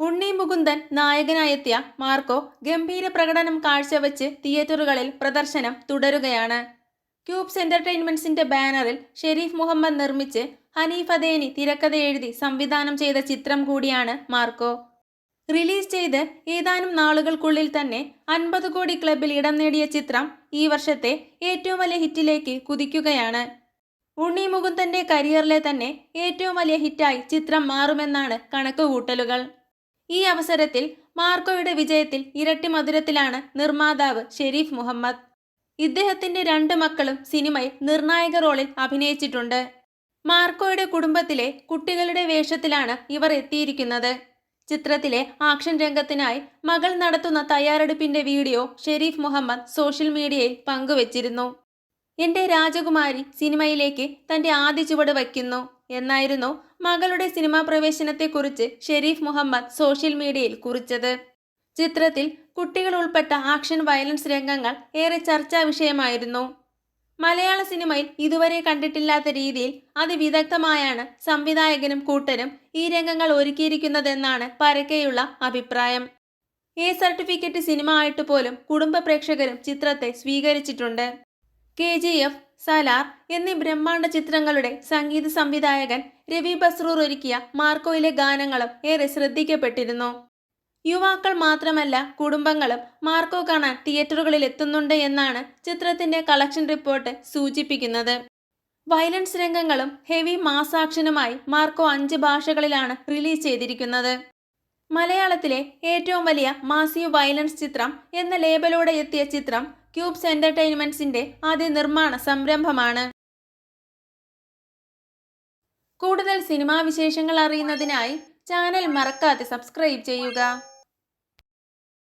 Unni Mukundan നായകനായെത്തിയ Marco ഗംഭീര പ്രകടനം കാഴ്ചവെച്ച് തിയേറ്ററുകളിൽ പ്രദർശനം തുടരുകയാണ്. ക്യൂബ്സ് എന്റർടൈൻമെന്റ്സിന്റെ ബാനറിൽ ഷെരീഫ് മുഹമ്മദ് നിർമ്മിച്ച് ഹനീഫ് അദേനി തിരക്കഥ എഴുതി സംവിധാനം ചെയ്ത ചിത്രം കൂടിയാണ് മാർക്കോ. റിലീസ് ചെയ്ത് ഏതാനും നാളുകൾക്കുള്ളിൽ തന്നെ അൻപത് കോടി ക്ലബിൽ ഇടം നേടിയ ചിത്രം ഈ വർഷത്തെ ഏറ്റവും വലിയ ഹിറ്റിലേക്ക് കുതിക്കുകയാണ്. ഉണ്ണി മുകുന്ദന്റെ കരിയറിലെ തന്നെ ഏറ്റവും വലിയ ഹിറ്റായി ചിത്രം മാറുമെന്നാണ് കണക്കുകൂട്ടലുകൾ. ഈ അവസരത്തിൽ മാർക്കോയുടെ വിജയത്തിൽ ഇരട്ടി മധുരത്തിലാണ് നിർമ്മാതാവ് ഷെരീഫ് മുഹമ്മദ്. ഇദ്ദേഹത്തിന്റെ രണ്ട് മക്കളും സിനിമയിൽ നിർണായക റോളിൽ അഭിനയിച്ചിട്ടുണ്ട്. മാർക്കോയുടെ കുടുംബത്തിലെ കുട്ടികളുടെ വേഷത്തിലാണ് ഇവർ എത്തിയിരിക്കുന്നത്. ചിത്രത്തിലെ ആക്ഷൻ രംഗത്തിനായി മകൾ നടത്തുന്ന തയ്യാറെടുപ്പിന്റെ വീഡിയോ ഷെരീഫ് മുഹമ്മദ് സോഷ്യൽ മീഡിയയിൽ പങ്കുവച്ചിരുന്നു. എന്റെ രാജകുമാരി സിനിമയിലേക്ക് തന്റെ ആദ്യ ചുവട് വയ്ക്കുന്നു. എന്നായിരുന്നു മകളുടെ സിനിമാ പ്രവേശനത്തെക്കുറിച്ച് ഷെരീഫ് മുഹമ്മദ് സോഷ്യൽ മീഡിയയിൽ കുറിച്ചത്. ചിത്രത്തിൽ കുട്ടികൾ ഉൾപ്പെട്ട ആക്ഷൻ വയലൻസ് രംഗങ്ങൾ ഏറെ ചർച്ചാ വിഷയമായിരുന്നു. മലയാള സിനിമയിൽ ഇതുവരെ കണ്ടിട്ടില്ലാത്ത രീതിയിൽ അതിവിദഗ്ധമായാണ് സംവിധായകനും കൂട്ടരും ഈ രംഗങ്ങൾ ഒരുക്കിയിരിക്കുന്നതെന്നാണ് പരക്കെയുള്ള അഭിപ്രായം. എ സർട്ടിഫിക്കറ്റ് സിനിമ ആയിട്ട് പോലും കുടുംബ പ്രേക്ഷകരും ചിത്രത്തെ സ്വീകരിച്ചിട്ടുണ്ട്. കെ ജി എഫ് സലാർ എന്നീ ബ്രഹ്മാണ്ഡ ചിത്രങ്ങളുടെ സംഗീത സംവിധായകൻ രവി ബസ്രൂർ ഒരുക്കിയ മാർക്കോയിലെ ഗാനങ്ങളും ഏറെ ശ്രദ്ധിക്കപ്പെട്ടിരുന്നു. യുവാക്കൾ മാത്രമല്ല കുടുംബങ്ങളും മാർക്കോ കാണാൻ തിയേറ്ററുകളിൽ എത്തുന്നുണ്ട് എന്നാണ് ചിത്രത്തിന്റെ കളക്ഷൻ റിപ്പോർട്ട് സൂചിപ്പിക്കുന്നത്. വയലൻസ് രംഗങ്ങളും ഹെവി മാസ് ആക്ഷനുമായി മാർക്കോ അഞ്ച് ഭാഷകളിലാണ് റിലീസ് ചെയ്തിരിക്കുന്നത്. മലയാളത്തിലെ ഏറ്റവും വലിയ മാസീവ് വയലൻസ് ചിത്രം എന്ന ലേബലോടെ എത്തിയ ചിത്രം ക്യൂബ്സ് എന്റർടൈൻമെന്റ്സിന്റെ ആദ്യ നിർമ്മാണ സംരംഭമാണ്. കൂടുതൽ സിനിമാ വിശേഷങ്ങൾ അറിയുന്നതിനായി ചാനൽ മറക്കാതെ സബ്സ്ക്രൈബ് ചെയ്യുക.